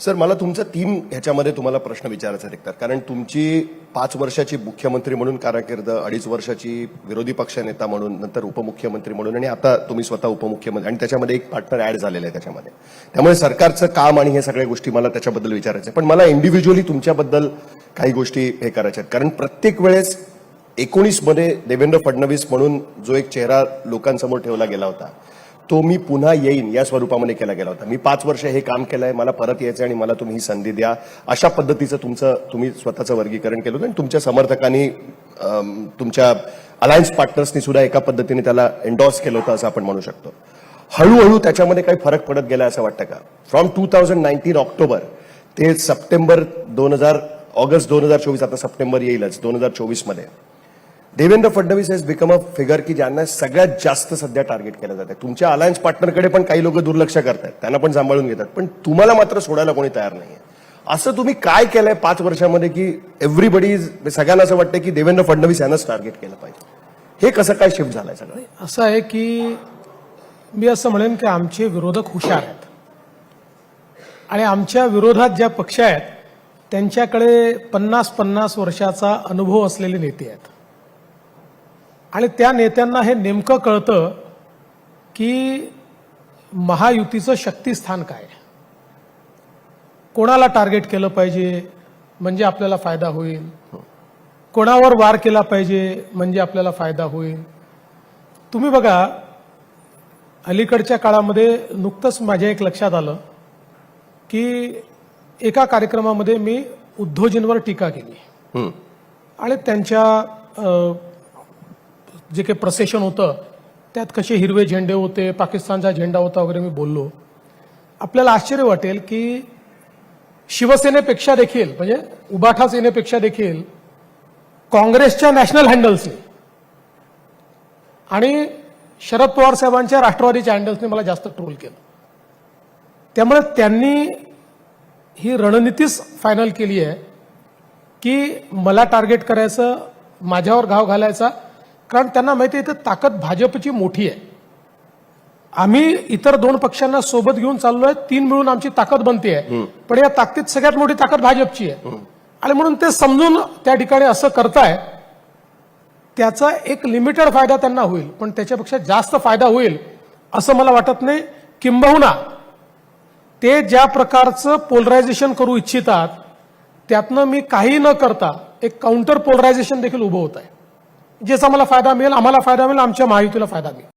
Sir मला तुमचा तीन ह्याच्यामध्ये तुम्हाला प्रश्न विचारायचा आहेत कारण तुमची पाच वर्षाची मुख्यमंत्री म्हणून कारकीर्द अडीच वर्षाची विरोधी पक्षनेता म्हणून नंतर उपमुख्यमंत्री म्हणून आणि आता तुम्ही स्वतः उपमुख्यमंत्री आणि त्याच्यामध्ये एक पार्टनर ऍड झालेलं आहे त्याच्यामध्ये. त्यामुळे सरकारचं काम आणि हे सगळ्या गोष्टी मला त्याच्याबद्दल विचारायचं आहे. पण मला इंडिव्हिज्युअली तुमच्याबद्दल काही गोष्टी हे करायच्या आहेत. कारण प्रत्येक वेळेस एकोणीसमध्ये देवेंद्र फडणवीस म्हणून जो एक चेहरा लोकांसमोर ठेवला गेला होता तो मी पुन्हा येईन या स्वरूपामध्ये केला गेला होता. मी पाच वर्ष हे काम केलंय मला परत यायचं आणि मला तुम्ही ही संधी द्या. अशा पद्धतीचं तुमचं तुम्ही स्वतःचं वर्गीकरण केलं होतं आणि तुमच्या समर्थकांनी तुमच्या अलायन्स पार्टनर्सनी सुद्धा एका पद्धतीने त्याला एन्डॉर्स केलं होतं असं आपण म्हणू शकतो. हळूहळू त्याच्यामध्ये काही फरक पडत गेला असं वाटतं का? From two thousand nineteen October ते सप्टेंबर दोन हजार ऑगस्ट दोन हजार चोवीस आता सप्टेंबर येईलच दोन हजार चोवीसमध्ये. Devendra Fadnavis has become a figure की ज्यांना सगळ्यात जास्त सध्या टार्गेट केलं जातं तुमच्या अलायन्स पार्टनरकडे पण काही लोक दुर्लक्ष करतात त्यांना पण सांभाळून घेतात. पण तुम्हाला मात्र सोडायला कोणी तयार नाहीये. असं तुम्ही काय केलंय पाच वर्षामध्ये की एव्हरीबडी सगळ्यांना असं वाटतं की देवेंद्र फडणवीस यांनाच टार्गेट केलं पाहिजे? हे कसं काय शिफ्ट झालंय सगळं? असं आहे की मी असं म्हणेन की आमचे विरोधक हुशार आहेत. आणि आमच्या विरोधात ज्या पक्ष आहेत त्यांच्याकडे पन्नास पन्नास वर्षाचा अनुभव असलेले नेते आहेत. आणि त्या नेत्यांना हे नेमकं कळतं की महायुतीचं शक्तिस्थान काय. कोणाला टार्गेट केलं पाहिजे म्हणजे आपल्याला फायदा होईल कोणावर वार केला पाहिजे म्हणजे आपल्याला फायदा होईल तुम्ही बघा अलीकडच्या काळामध्ये नुकतंच माझ्या एक लक्षात आलं की एका कार्यक्रमामध्ये मी उद्धवजींवर टीका केली. आणि त्यांच्या जे काही प्रसेशन होतं त्यात कसे हिरवे झेंडे होते पाकिस्तानचा झेंडा होता वगैरे मी बोललो. आपल्याला आश्चर्य वाटेल की शिवसेनेपेक्षा देखील म्हणजे उबाठा सेनेपेक्षा देखील काँग्रेसच्या नॅशनल हँडल्सने आणि शरद पवार साहेबांच्या राष्ट्रवादीच्या हँडल्सने मला जास्त ट्रोल केलं. त्यामुळे त्यांनी ही रणनीतीच फायनल केली आहे की मला टार्गेट करायचं माझ्यावर घाव घालायचा कारण त्यांना माहिती आहे इथं ताकद भाजपची मोठी आहे. आम्ही इतर दोन पक्षांना सोबत घेऊन चाललोय तीन मिळून आमची ताकद बनते आहे. पण या ताकदीत सगळ्यात मोठी ताकद भाजपची आहे. आणि म्हणून ते समजून त्या ठिकाणी असं करताय त्याचा एक लिमिटेड फायदा त्यांना होईल पण त्याच्यापेक्षा जास्त फायदा होईल असं मला वाटत नाही. किंबहुना ते ज्या प्रकारचं पोलरायझेशन करू इच्छितात त्यातनं मी काही न करता एक काउंटर पोलरायझेशन देखील उभं होत आहे. ज्याचा मला फायदा मिळेल आम्हाला फायदा मिळेल आमच्या महायुतीला फायदा मिळेल.